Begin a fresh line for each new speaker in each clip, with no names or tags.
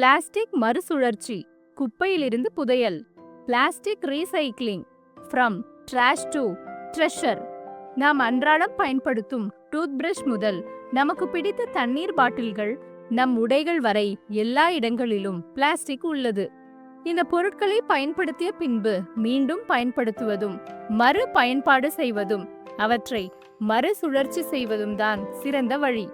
Plastic மறுசுழற்சி. குப்பையிலிருந்து புதையல். Plastic recycling. From trash to treasure. நாம் அன்றாடம் பயன்படுத்தும் டூத் பிரஷ் முதல் நமக்கு பிடித்த தண்ணீர் பாட்டில்கள் நம் உடைகள் வரை எல்லா இடங்களிலும் பிளாஸ்டிக் உள்ளது. இந்த பொருட்களை பயன்படுத்திய பின்பு மீண்டும் பயன்படுத்துவதும் மறு பயன்பாடு செய்வதும் அவற்றை மறுசுழற்சி செய்வதும் தான் சிறந்த வழி.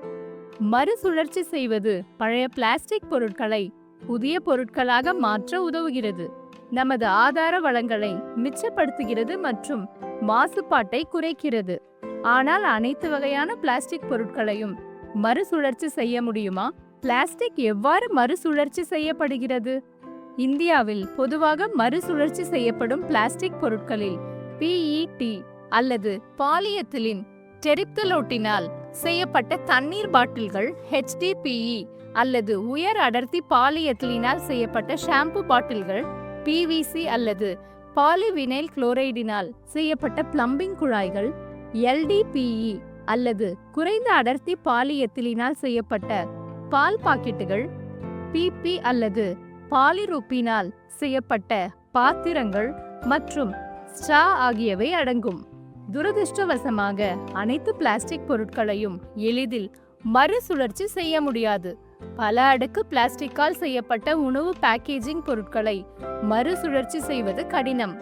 மறுசுழற்சி செய்வது பழைய பிளாஸ்டிக் பொருட்களை புதிய பொருட்களாக மாற்ற உதவுகிறது. நமது ஆதார வளங்களை மிச்சப்படுத்துகிறது மற்றும் மாசுபாட்டை குறைக்கிறது. ஆனால் அனைத்து வகையான பிளாஸ்டிக் பொருட்களையும் மறுசுழற்சி செய்ய முடியுமா? பிளாஸ்டிக் எவ்வாறு மறுசுழற்சி செய்யப்படுகிறது? இந்தியாவில் பொதுவாக மறுசுழற்சி செய்யப்படும் பிளாஸ்டிக் பொருட்களில் பிஇடி அல்லது பாலியத்திலின் டெரிப்தலோட்டினால் செய்யப்பட்ட தண்ணீர் பாட்டில்கள் ஹெச்டிபிஇ அல்லது உயர் அடர்த்தி பாலியத்திலினால் செய்யப்பட்ட ஷாம்பு பாட்டில்கள் பிவிசி அல்லது பாலிவினைல் குளோரைடினால் செய்யப்பட்ட பிளம்பிங் குழாய்கள் எல்டிபிஇ அல்லது குறைந்த அடர்த்தி பாலியத்திலினால் செய்யப்பட்ட பால் பாக்கெட்டுகள் பிபி அல்லது பாலிரூப்பினால் செய்யப்பட்ட பாத்திரங்கள் மற்றும் ஸ்ட்ரா ஆகியவை அடங்கும். துரதிருஷ்டவசமாக அனைத்து பிளாஸ்டிக் பொருட்களையும் எளிதில் மறுசுழற்சி செய்ய முடியாது. பல அடுக்கு பிளாஸ்டிக்கால் செய்யப்பட்ட உணவு பேக்கேஜிங் பொருட்களை மறுசுழற்சி செய்வது கடினம்.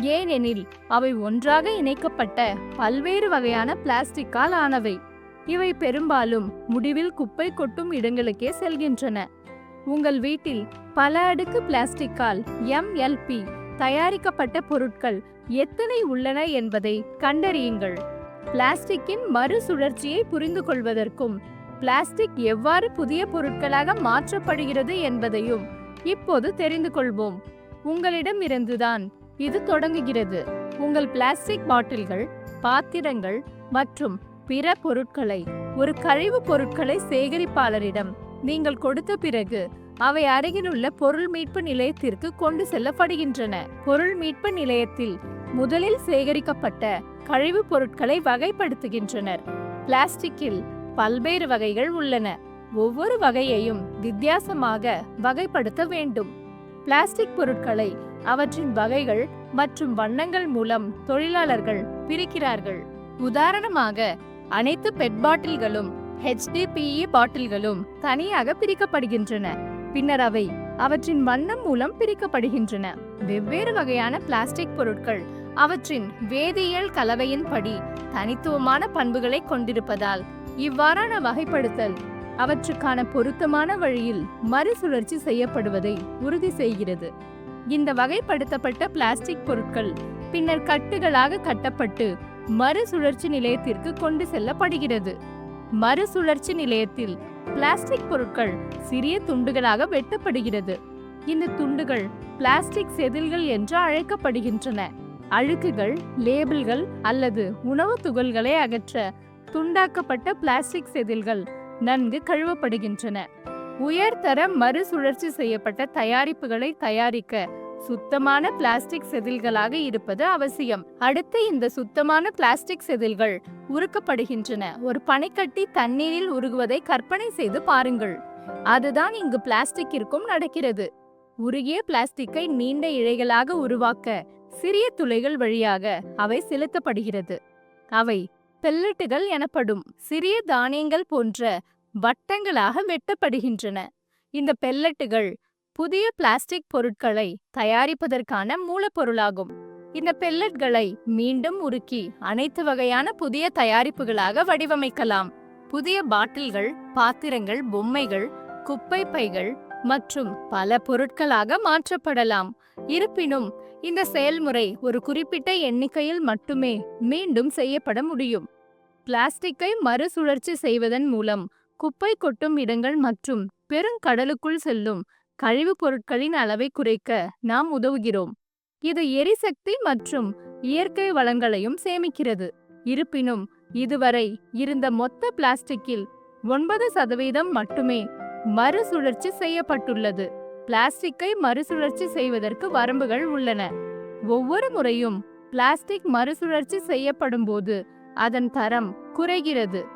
ஏனெனில் அவை ஒன்றாக இணைக்கப்பட்ட பல்வேறு வகையான பிளாஸ்டிக்கால் ஆனவை. இவை பெரும்பாலும் முடிவில் குப்பை கொட்டும் இடங்களுக்கே செல்கின்றன. உங்கள் வீட்டில் பல அடுக்கு பிளாஸ்டிக்கால் எம்எல்பி தயாரிக்கப்பட்ட பொருட்கள் எத்தனை உள்ளன என்பதை கண்டறியுங்கள். பிளாஸ்டிக்கின் மறுசுழற்சியை புரிந்து கொள்வதற்கும் பிளாஸ்டிக் எவ்வாறு புதிய பொருட்களாக மாற்றப்படுகிறது என்பதையும் இப்போது தெரிந்து கொள்வோம். உங்களிடம் இருந்துதான் இது தொடங்குகிறது. உங்கள் பிளாஸ்டிக் பாட்டில்கள் பாத்திரங்கள் மற்றும் பிற பொருட்களை ஒரு கழிவு பொருட்களை சேகரிப்பாளரிடம் நீங்கள் கொடுத்த பிறகு அவை அருகிலுள்ள பொருள் மீட்பு நிலையத்திற்கு கொண்டு செல்லப்படுகின்றன. பொருள் மீட்பு நிலையத்தில் முதலில் சேகரிக்கப்பட்ட கழிவுப் பொருட்களை வகைப்படுத்துகின்றனர். பிளாஸ்டிக்கில் பல்வேறு வகைகள் உள்ளன. ஒவ்வொரு வகையையும் வித்தியாசமாக வகைப்படுத்த வேண்டும். பிளாஸ்டிக் பொருட்களை அவற்றின் வகைகள் மற்றும் வண்ணங்கள் மூலம் தொழிலாளர்கள் பிரிக்கிறார்கள். உதாரணமாக அனைத்து பெட் பாட்டில்களும் ஹெச்டிபிஇ பாட்டில்களும் தனியாக பிரிக்கப்படுகின்றன. பின்னர் அவை அவற்றின் வண்ணம் மூலம் பிரிக்கப்படுகின்றன. வெவ்வேறு வகையான பிளாஸ்டிக் பொருட்கள் அவற்றின் வேதியியல் கலவையின்படி தனித்துவமான பண்புகளை கொண்டிருப்பதால் இவ்வாறான வகைப்படுத்தல் அவற்றுக்கான பொருத்தமான வழியில் மறுசுழற்சி செய்யப்படுவதை உறுதி செய்கிறது. இந்த வகைப்படுத்தப்பட்ட பிளாஸ்டிக் பொருட்கள் பின்னர் கட்டுகளாக கட்டப்பட்டு மறுசுழற்சி நிலையத்திற்கு கொண்டு செல்லப்படுகிறது. மறுசுழற்சி நிலையத்தில் பிளாஸ்டிக் பொருட்கள் சிறிய துண்டுகளாக வெட்டப்படுகிறது. இந்த துண்டுகள் பிளாஸ்டிக் செதில்கள் என்று அழைக்கப்படுகின்றன. அழுக்குகள் லேபிள்கள் அல்லது உணவு துகள்களை அகற்ற துண்டாக்கப்பட்ட பிளாஸ்டிக் செதில்கள் நன்கு கழுவப்படுகின்றன. உயர்தர மறுசுழற்சி செய்யப்பட்ட தயாரிப்புகளை தயாரிக்க சுத்தமான பிளாஸ்டிக் செதில்களாக இருப்பது அவசியம். அடுத்து இந்த சுத்தமான பிளாஸ்டிக் செதில்கள் உருக்கப்படுகின்றன. ஒரு பனைக்கட்டி தண்ணீரில் உருகுவதை கற்பனை செய்து பாருங்கள். அதுதான் இங்கு பிளாஸ்டிக்கிற்கும் நடக்கிறது. உருகிய பிளாஸ்டிக்கை நீண்ட இழைகளாக உருவாக்க சிறிய துளைகள் வழியாக அவை செலுத்தப்படுகிறது. அவை பெல்லட்டுகள் எனப்படும் சிறிய தானியங்கள் போன்ற வட்டங்களாக வெட்டப்படுகின்றன. இந்த பெல்லட்டுகள் புதிய பிளாஸ்டிக் பொருட்களை தயாரிப்பதற்கான மூலப்பொருளாகும். இந்த பெல்லட்களை மீண்டும் உருக்கி அனைத்து வகையான புதிய தயாரிப்புகளாக வடிவமைக்கலாம். புதிய பாட்டில்கள் பாத்திரங்கள் பொம்மைகள் குப்பை பைகள் மற்றும் பல பொருட்களாக மாற்றப்படலாம். இருப்பினும் இந்த செயல்முறை ஒரு குறிப்பிட்ட எண்ணிக்கையில் மட்டுமே மீண்டும் செய்யப்பட முடியும். பிளாஸ்டிக்கை மறுசுழற்சி செய்வதன் மூலம் குப்பை கொட்டும் இடங்கள் மற்றும் பெருங்கடலுக்குள் செல்லும் கழிவுப் பொருட்களின் அளவை குறைக்க நாம் உதவுகிறோம். இது எரிசக்தி மற்றும் இயற்கை வளங்களையும் சேமிக்கிறது. இருப்பினும் இதுவரை இருந்த மொத்த பிளாஸ்டிக்கில் ஒன்பது சதவீதம் மட்டுமே மறுசுழற்சி செய்யப்பட்டுள்ளது. பிளாஸ்டிக்கை மறுசுழற்சி செய்வதற்கு வரம்புகள் உள்ளன. ஒவ்வொரு முறையும் பிளாஸ்டிக் மறுசுழற்சி செய்யப்படும் போது அதன் தரம் குறைகிறது.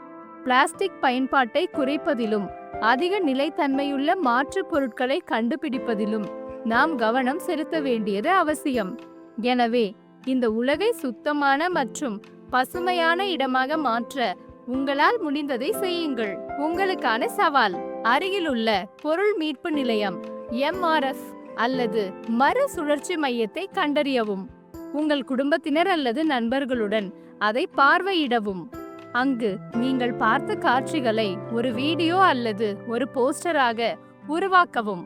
பிளாஸ்டிக் பயன்பாட்டை குறைப்பதிலும் அதிக நிலைத்தன்மையுள்ள மாற்றுப் பொருட்களை கண்டுபிடிப்பதிலும் நாம் கவனம் செலுத்த வேண்டியது அவசியம். எனவே இந்த உலகை சுத்தமான மற்றும் பசுமையான இடமாக மாற்ற உங்களால் முடிந்ததை செய்யுங்கள். உங்களுக்கான சவால் அருகிலுள்ள பொருள் மீட்பு நிலையம் எம்ஆர்எஃப் அல்லது மறுசுழற்சி மையத்தை கண்டறியவும். உங்கள் குடும்பத்தினர் அல்லது நண்பர்களுடன் அதை பார்வையிடவும். அங்கு நீங்கள் பார்த்த காட்சிகளை ஒரு வீடியோ அல்லது ஒரு போஸ்டராக உருவாக்கவும்.